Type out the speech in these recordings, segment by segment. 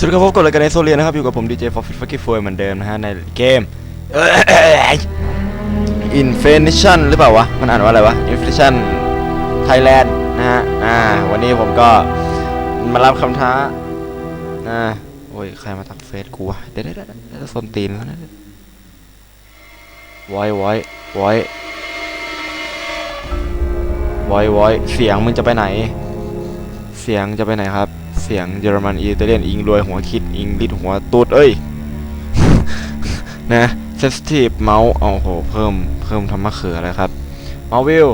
สวัสดีครับพบกับรายการในโซเลียนะครับ อยู่กับผมดีเจฟอร์ฟิตฟักกี้ฟเหมือนเดิมนะฮะ ในเกม Inflation หรือเปล่าวะ มันอ่านว่าอะไรวะ Inflation Thailand นะฮะ อ่า วันนี้ผมก็มารับคำท้าอ่าโอ้ย ใครมาทักเฟซกูวะ เดี๋ยวเดี๋ยวเดี๋ยวเดี๋ยวส้นตีนแล้วนะไว้ไว้ไว้ไว้ไว้เสียงมึงจะไปไหน เสียงจะไปไหนครับ เสียงเยอรมันอิตาเลียนอิงรวยหัวคิดอิงลิดหัวตูดเอ้ย นะ sensitive เมาส์เอาโหเพิ่มเพิ่มทำมะเขืออะไรครับเมาวิว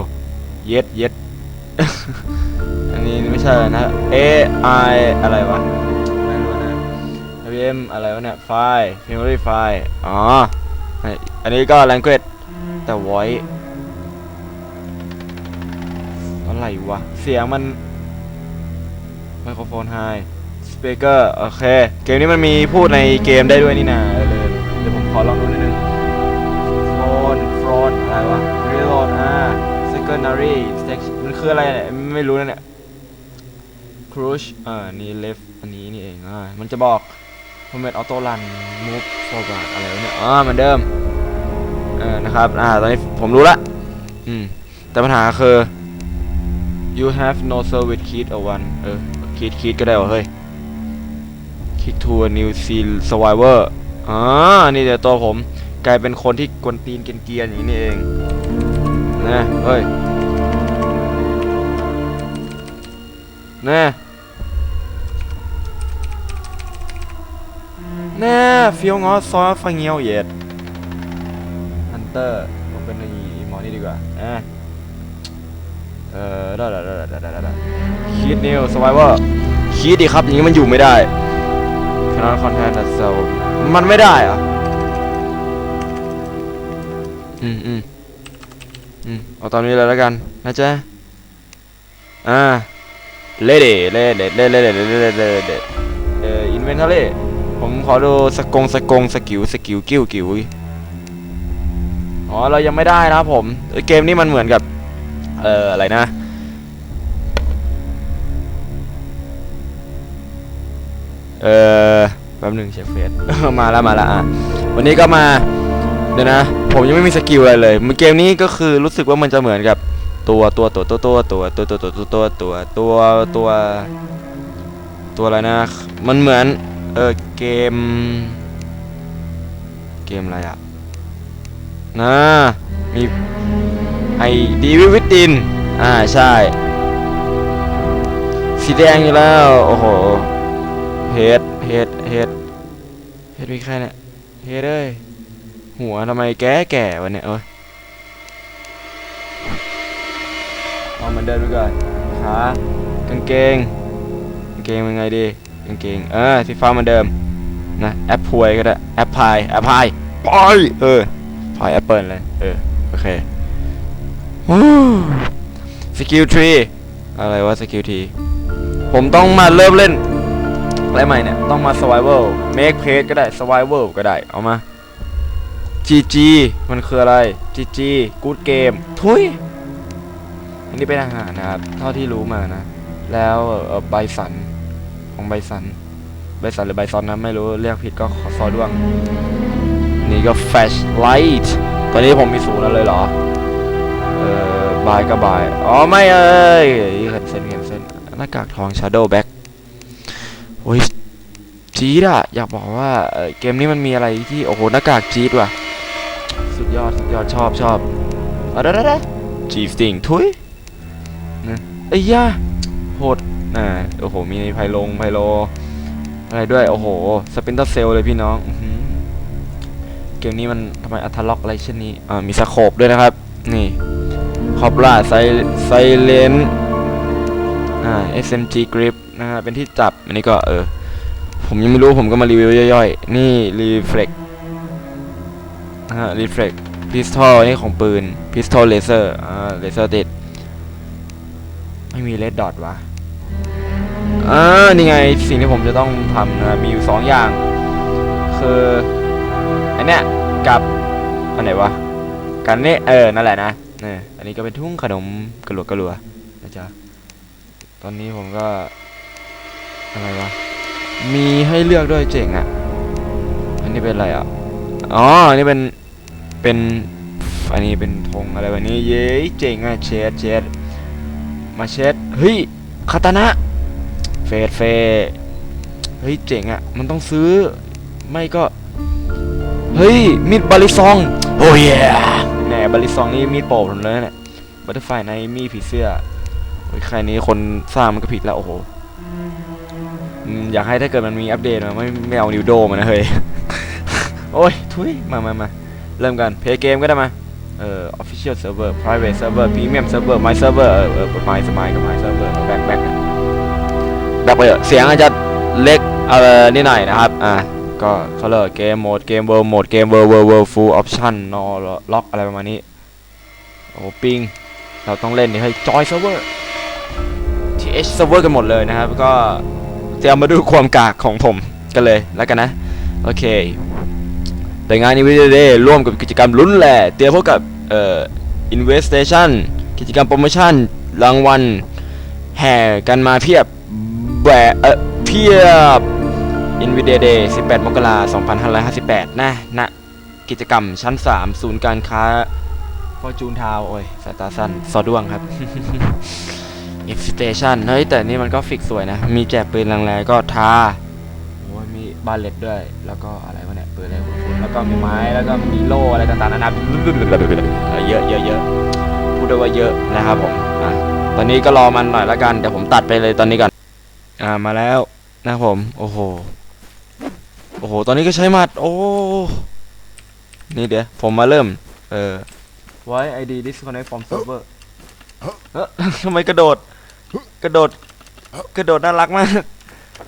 เย็ดเย็ดอันนี้ไม่ใช่นะ A I อะไรวะไม่รู้นะ VM อะไรวะเนี่ยไฟล์ memory ไฟล์อ๋อ อันนี้ก็ language แต่ voice อะไรวะ เสียงมัน ไมโครโฟนไฮสเปกเกอร์โอเค เกมนี้มันมีพูดในเกมได้ด้วยนี่นะเออเลยเดี๋ยวผมขอลองดูนิดนึงโฟนโฟนอะไรวะ reload อ่า secondary section มันคืออะไรเนี่ยไม่รู้นะเนี่ย cruise อ่านี่ left อันนี้นี่เองอ่ามันจะบอก format auto run move forward อะไรวะเนี่ยอ่าเหมือนเดิมเออนะครับอ่าตอนนี้ผมรู้ละอืมแต่ปัญหาคือ you have no service kit or one เออ คิดคิดก็ได้วะเฮ้ยคิกทัวร์นิวซีสวายเวอร์อ่านี่เดี๋ยวตัวผม กลายเป็นคนที่กวนตีนเกรียนๆอย่างนี้นี่เองนะเฮ้ยนะแน่เฟียวงอซอฟังเงียวเย็ดฮันเตอร์ผมเป็นอีหมอนี่ดีกว่าอะ เออได้ได้ได้ได้ได้ได้คิดนิวสวายเวอร์คิดดิครับอย่างนี้มันอยู่ไม่ได้ cannot contain that cell มันไม่ได้เหรอะอืมอืมอืมเอาตามนี้เลยแล้วกันนะจ๊ะอ่า ready ready ready ready ready ready เอ่อ inventory ผมขอดูสกงสกงสกิลสกิลกิ้วกิ้วอ๋อเรายังไม่ได้นะผมเกมนี้มันเหมือนกับ เอ่ออะไรนะ เออแป๊บหนึ่งเช็คเฟซมาแล้วมาแล้วอะวันนี้ก็มาเดี๋ยวนะ ผมยังไม่มีสกิลอะไรเลยเกมนี้ก็คือรู้สึกว่ามันจะเหมือนกับตัวตัวตัวตัวตัวตัวตัวตัวตัวตัวตัวตัวตัวตัวอะไรนะ มันเหมือนเออเกม เกมอะไรอะนะมี ไอดีวิวิตินอ่าใช่ สีแดงอยู่แล้ว โอ้โหเฮดเฮดเฮดเฮดมีใครเนี่ยเฮดเอ้ยหัวทำไมแก่แก่วะเนี่ยเอ้ยเอามันเดินไปก่อนขากางเกงกางเกงเป็นไงดีกางเกงเออสีฟ้าเหมือนเดิมนะแอปพวยก็ได้แอปพายแอปพายปอยเออพายแอปเปิลเลยเออโอเค สกิลทรีอะไรวะสกิลทรีผมต้องมาเริ่มเล่นอะไรใหม่เนี่ย ต้องมา survival make page ก็ได้ survival ก็ได้ เอามา GG มันคืออะไร GG good game ทุยอันนี้เป็นอาหารนะครับ เท่าที่รู้มานะ แล้วใบสันของใบสัน ใบสันหรือใบซอนนะไม่รู้เรียกผิดก็ขอซอด้วง นี่ก็ flashlight ตอนนี้ผมมีศูนย์แล้วเลยเหรอ บายก็บาย อ๋อไม่เอ้ยเห็นเส้นเห็นเส้นหน้ากากทอง shadow back โอ้ยจี๊ดอะอยากบอกว่าเกมนี้มันมีอะไรที่โอ้โหหน้ากากจี๊ดว่ะ สุดยอดสุดยอดชอบชอบเอาได้ได้จีสติงทุยนะไอ้ย่าโหดน่ะโอ้โห มีไพลงไพโล อะไรด้วย โอ้โห สปินเตอร์เซลเลยพี่น้องเกมนี้มันทำไมอัทล็อกอะไรเช่นนี้อ่ามีสโคปด้วยนะครับ นี่ คอปลาไซไซเลนอ่า SMG grip นะฮะเป็นที่จับ อันนี้ก็เออ ผมยังไม่รู้ผมก็มารีวิวย่อยๆ นี่ reflex นะฮะ reflex pistol นี่ของปืน pistol laser อ่า laser ติด ไม่มี red dot วะอ่านี่ไงสิ่งที่ผมจะต้องทำนะมีอยู่สองอย่าง คืออันเนี้ยกับอันไหนวะกันนี่เออ นั่นแหละนะ นี่ยอันนี้ก็เป็นทุ่งขนมกระหลวกกระหลัวนะจ๊ะ ตอนนี้ผมก็อะไรวะ มีให้เลือกด้วยเจ๋งอะ อันนี้เป็นอะไรอะ อ๋อ อันนี้เป็น เป็น อันนี้เป็นธงอะไรแบบนี้ เย้เจ๋งอะเชดเชดมาเชดเฮ้ย คาตานะ เฟดเฟเฮ้ย เจ๋งอะ มันต้องซื้อ ไม่ก็ เฮ้ยมีดบาริซอง โอ้ย นบริซองนี่มีดโปรผมเลยเนี่ยบัตเตอร์ไฟในมีดผีเสื้อใครนี้คนสร้างมันก็ผิดแล้วโอ้โหอยากให้ถ้าเกิดมันมีอัปเดตมาไม่ไม่เอานิวโดมานะเฮ้ย โอ้ย ทุย มามามาเริ่มกันเพย์เกมก็ได้มา เอ่อ official server private server premium server my server เออเออ my my กับ my server แบ็คแบ็คแบ็คไปเถอะเสียงอาจจะเล็กเออนิดหน่อยนะครับ อ่า กเกมโหมดเกมเวิร์โหมดเกมเวิร์เวิร์เวิร์ full option นอล็อกอะไรประมาณนี้ โอ้ปิง เราต้องเล่นนี่ให้จอยเซิร์ฟเวอร์ TH server กันหมดเลยนะครับ ก็จะเอามาดูความกากของผมกันเลยแล้วกันนะ โอเค แต่งานนี้วิดีโอเดย์ร่วมกับกิจกรรมลุ้นแหล่เตรียมพบกับเอ่อ investation กิจกรรมโปรโมชั่นรางวัลแห่กันมาเพียบแบะเออเพียบ Nvidia Day 18 มกราคม 2558 นะณกิจกรรมชั้น 3 ศูนย์การค้า Fortune Town โอ้ยสายตาสั้นสอด้วงครับ X Station เฮ้ย แต่นี่มันก็ฟิกสวยนะ มีแจกปืนแรงๆก็ทาโอ้ยมีบาเลตด้วย แล้วก็อะไรวะเนี่ยปืนอะไรวะคุณแล้วก็มีไม้แล้วก็มีโล่อะไรต่างๆนานาเออเยอะเยอะเยอะพูดได้ว่าเยอะนะครับผมอะตอนนี้ก็รอมันหน่อยละกันเดี๋ยวผมตัดไปเลยตอนนี้ก่อนอ่ามาแล้วนะครับผม โอ้โหโอ้โห ตอนนี้ก็ใช้หมัด โอ้ นี่เดี๋ยว ผมมาเริ่ม เออไว้ ID disconnect from server เอ้อทำไมกระโดด กระโดด กระโดดน่ารักมาก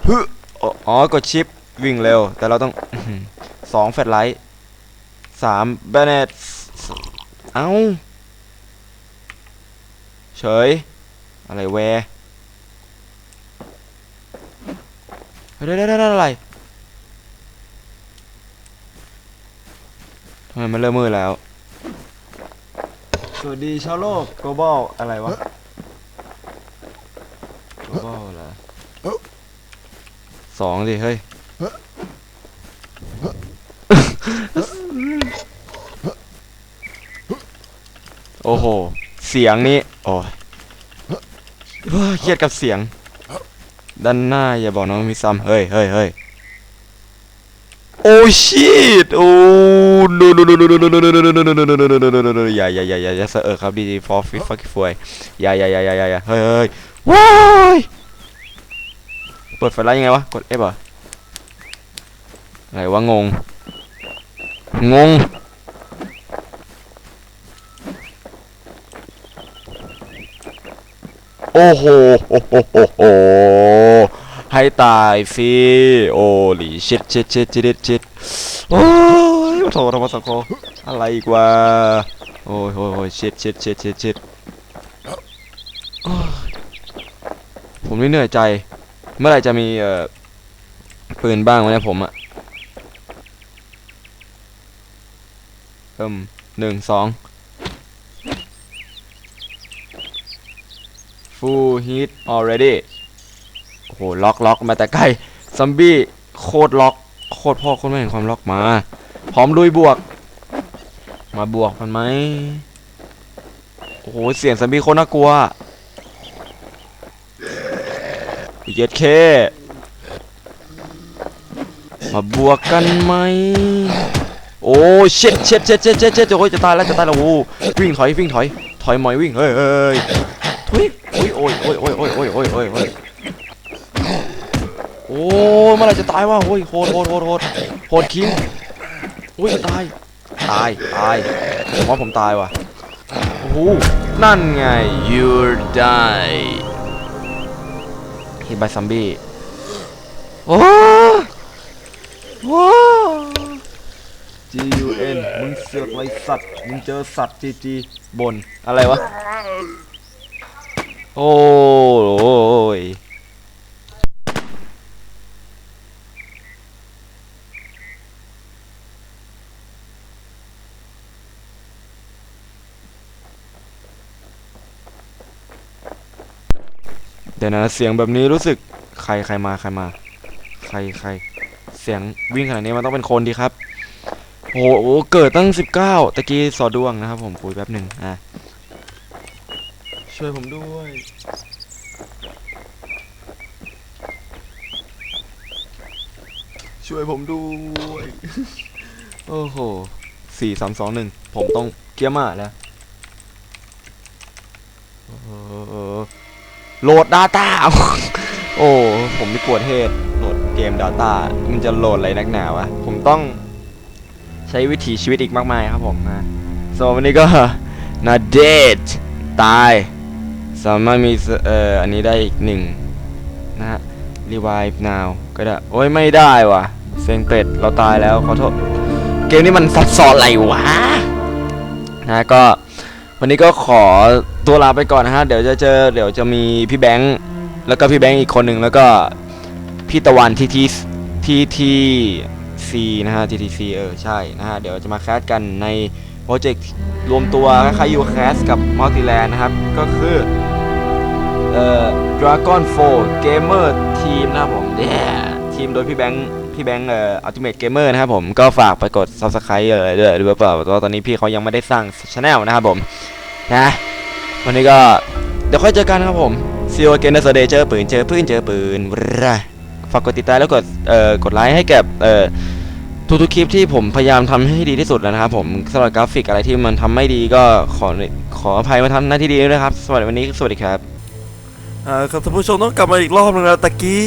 ฮึอ๋ออ๋อกดชิป วิ่งเร็ว แต่เราต้องอื้อหือสองแฟลชไลท์สามแบนเนตเอ้า เฉย อะไรแวร์เฮ้ยได้ได้ได้ได้อะไรทำไมมันเริ่มมืดแล้ว สวัสดีชาวโลก global อะไรวะ global เหรอสองดิ เฮ้ย โอ้โห เสียงนี้ โอ้ยเฮ้ยเครียดกับเสียง ด้านหน้าอย่าบอกน้องมีซ้ำเฮ้ยเฮ้ยเฮ้ย โอ้ชิตโอ้ no no no no no no no no no no no no no no no no no no อย่าอย่าอย่าอย่าอย่าเสอะครับดีดีฟอร์ฟิฟักฟวยอย่าอย่าอย่าอย่าอย่าอย่าเฮ้ยเฮ้ยว้ายเปิดไฟไลท์ยังไงวะกด F เหรออะไรวะงงงงโอ้โหโอ้โหโอ้โห ให้ตายสิโอ้หลีชิดชิดชิดชิดชิดโอ้ยโถธรรมสังโฆอะไรอีกวะโอ้ยโอ้ยโอ้ยชิดชิดชิดชิดชิดผมนี่เหนื่อยใจ เมื่อไหร่จะมีเอ่อปืนบ้างวะเนี่ยผมอะเอิ่มหนึ่งสอง full heat already โหล็อกล็อกมาแต่ใกล้ซัมบี้โคตรล็อกโคตรพ่อโคตรแม่งความล็อกมา พร้อมลุยบวก มาบวกมันไหมโอ้โหเสียงซัมบี้โคตรน่ากลัวเย็ดเคมาบวกกันไหมโอ้เช็ดเช็ดเช็ดเช็ดเช็ดเช็ดโอ้ยจะตายแล้วจะตายแล้วโอ้วิ่งถอยวิ่งถอยถอยหมอยวิ่งเฮ้ยเฮ้ยทุยโอ้ยโอ้ยโอ้ยโอ้ย ยเมื่อไหรจะตายวะโอ้ยโหดโหดโหดโหดโหดคิงโอ้ยตาย ตาย ตาย ผมว่าผมตายว่ะโอ้โหนั่นไง you die hit by zombie โอ้โอ้ G U N มึงเสือกไรสัตว์ มึงเจอสัตว์ G G บน อะไรวะ โอ้ย เดี๋ยวนะเสียงแบบนี้รู้สึกใครใครมาใครมา ใครใครเสียงวิ่งขนาดนี้มันต้องเป็นคนดีครับโอ้โหเกิดตั้ง 19ตะกี้สอดวงนะครับ ผมคุยแป๊บหนึ่งอะช่วยผมด้วยช่วยผมด้วย โอ้โหสี่สามสองหนึ่ง ผมต้องเกียร์มาแล้วเออ โหลด Data โอ้ผมไม่กลัวเทศโหลดเกม Data มันจะโหลดอะไรนักหนาวะผมต้องใช้วิถีชีวิตอีกมากมายครับผมนะส่วนวันนี้ก็นาเดทตาย สามารถมีเอ่ออันนี้ได้อีกหนึ่งนะฮะ revive now ก็ได้ โอ้ยไม่ได้ว่ะเซงเป็ดเราตายแล้วขอโทษ เกมนี้มันซับซ้อนอะไรวะนะก็ วันนี้ก็ขอตัวลาไปก่อนนะฮะ เดี๋ยวจะเจอเดี๋ยวจะมีพี่แบงค์แล้วก็พี่แบงค์อีกคนหนึ่งแล้วก็พี่ตะวันทีทีทีทีซีนะฮะทีทีซีเออใช่นะฮะ เดี๋ยวจะมาแคสกันในโปรเจกต์รวมตัวคล้ายๆยูแคสกับมัลติแลนนะครับ ก็คือเอ่อ Dragon 4 Gamer Team นะครับผมเย้ทีมโดยพี่แบงค์พี่แบงค์เอ่อ Ultimate Gamer นะครับผมก็ฝากไปกด Subscribe เอ่อด้วยหรือเปล่าเพราะว่าตอนนี้พี่เขายังไม่ได้สร้างช anel นะครับผม นะ วันนี้ก็เดี๋ยวค่อยเจอกันครับผม See you again นะสเดย์เจอปืนเจอปืนเจอปืนฝากกดติดตามแล้วกดเอ่อกดไลค์ให้กับเอ่อทุกๆคลิปที่ผมพยายามทำให้ดีที่สุดแล้วนะครับผมสำหรับกราฟิกอะไรที่มันทำไม่ดีก็ขอขออภัยมาทำหน้าที่ดีด้วยนะครับสวัสดีวันนี้สวัสดีครับอ่าครับท่านผู้ชมต้องกลับมาอีกรอบนึงแล้วตะกี้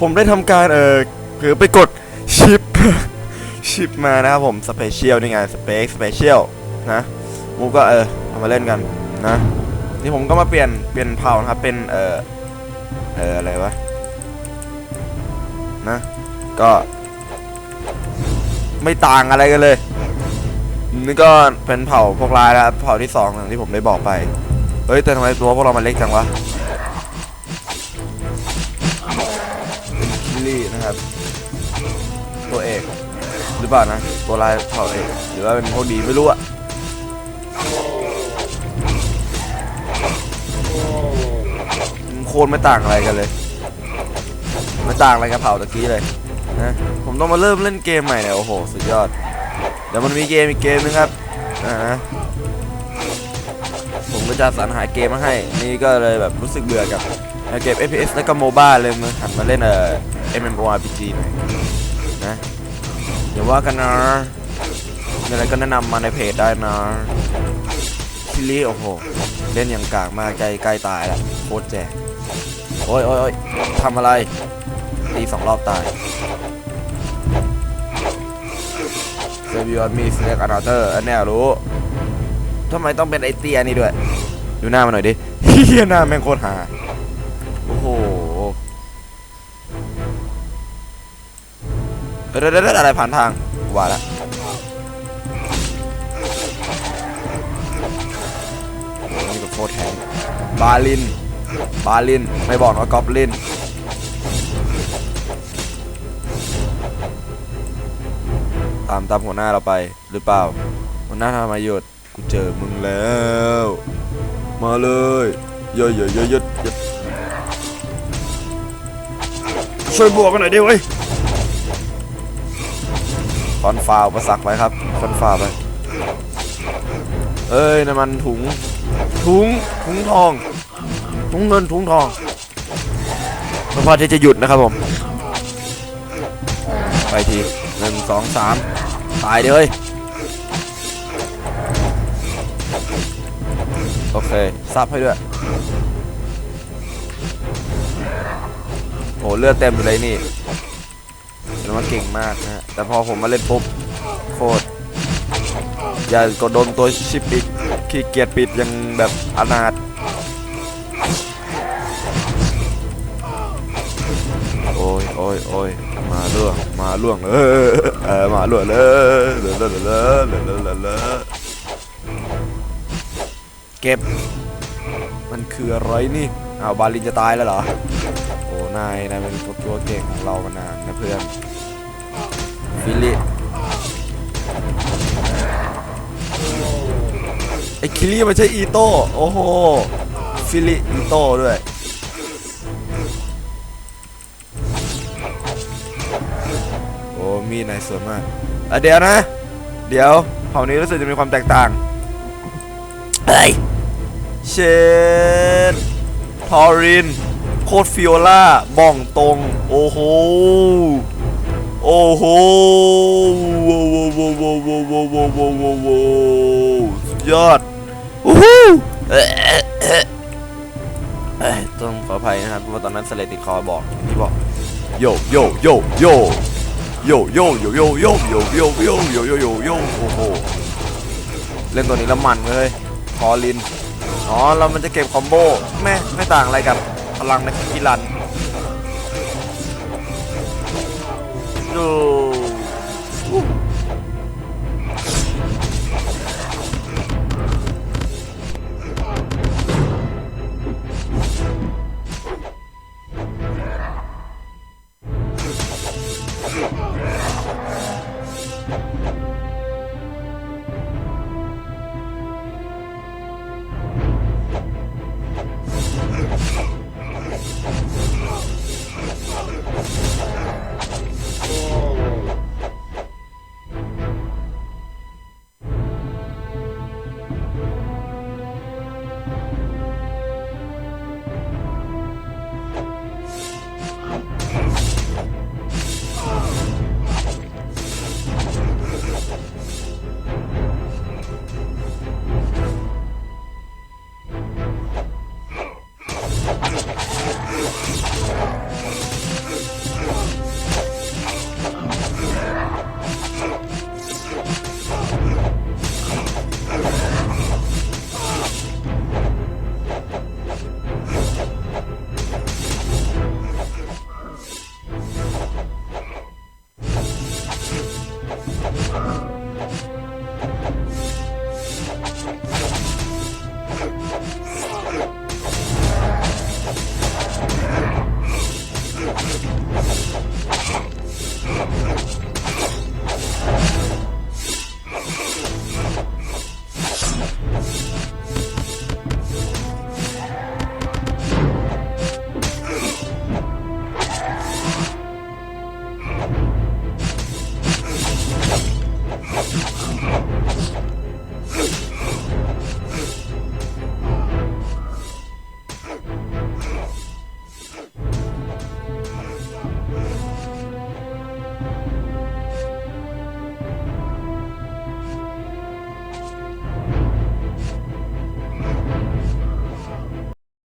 ผมได้ทำการเออเผือไปกดชิปชิปมานะครับผมสเปเชียลนี่ไงสเปคสเปเชียลนะมูก็เออ เอามาเล่นกันนะนี่ผมก็มาเปลี่ยนเปลี่ยนเผ่านะครับเป็นเออเอออะไรวะนะก็ไม่ต่างอะไรกันเลยนี่ก็เป็นเผ่าพวกลายนะครับเผ่าที่สองอย่างที่ผมได้บอกไปเฮ้ยแต่ทำไมตัวพวกเรามันเล็กจังวะลลี่นะครับ ตัวเอกหรือเปล่านะตัวลายเผ่าเอกหรือว่าเป็นพวกดีไม่รู้อะ คตรไม่ต่างอะไรกันเลยไม่ต่างอะไรกับเผ่าตะกี้เลยนะผมต้องมาเริ่มเล่นเกมใหม่เนี่ยโอ้โหสุดยอดเดี๋ยวมันมีเกมอีกเกมนึงครับอ่าฮะผมก็จะสรรหาเกมมาให้ นี่ก็เลยแบบรู้สึกเบื่อกับเกม FPS แล้วก็โมบ้าเลยมาหันมาเล่นเอ่อ MMORPG หน่อยนะอย่าว่ากันนะมีอะไรก็แนะนำมาในเพจได้นะคิลี่โอ้โห เล่นอย่างกากมากใกล้ใกล้ตายแล้วโคตรแจ๋ โอ้ยโอ้ยทำอะไร ตีสองรอบตายเซบิวมีสเน็กอนาเตอร์อันนี้รู้ทำไมต้องเป็นไอเตียนี่ด้วย ดูหน้ามาหน่อยดิเฮียหน้าแม่งโคตรหา โอ้โหเดี๋ยวเดี๋ยวเดี๋ยวอะไรผ่านทางว่าล้วนี่ก็โคตรแทงบาลิน บาลินไม่บอกว่ากอบลินตามตามหัวหน้าเราไปหรือเปล่า หัวหน้าทำไมหยุดกูเจอมึงแล้ว มาเลยเยอะเยอะเยอะเยอะเยช่วยบวกกันหน่อยดิเว้ยคอนฟาวประสักไว้ครับคอนฟาวไปเอ้ยน้ำมันถุง ถุงถุงทอง ถุงเงินถุงทองไม่พอที่จะหยุดนะครับผม ไปทีหนึ่งสองสามตายดิเฮ้ยโอเคซับให้ด้วยโหเลือดเต็มอยู่เลยนี่เป็นว่าเก่งมากนะฮะแต่พอผมมาเล่นปุ๊บโคตรอย่ากดโดนตัวชิปอีกขี้เกียจปิดยังแบบอนาถ ล่วงมาล่วงเออเออมาล่วงเลยเลอะเลอะเลอะเลอะเลอะเลอะเก็บ มันคืออะไรนี่อ้าวบาลินจะตายแล้วเหรอโอ้นายนายเป็นตัวเก่งของเรามานานนะเพื่อนฟิลิไอคิลี่มันใช่อีโต้โอ้โหฟิลิอีโต้ด้วย มีดนายสวยมากเดี๋ยวนะ เดี๋ยวเผ่านี้รู้สึกจะมีความแตกต่างเฮ้ยเชดทอริน โคตรฟิโอล่าบ้องตรง โอ้โห โอ้โหโว้โว้โว้โว้โว้โว้โว้โว้โว้โว้สุดยอดอู้หูเอ๊ะเอ๊ะเอ๊ะเอ้ยต้องขออภัยนะครับเพราะว่าตอนนั้นสเลติดคอบอกที่บอก โยโยโยโย โยโยโยโยโยโยโยโยโยโยโยโยโอ้โหเล่นตัวนี้แล้วมันเลยคอลินอ๋อเรามันจะเก็บคอมโบไม่ไม่ต่างอะไรกับพลังในพิรันดู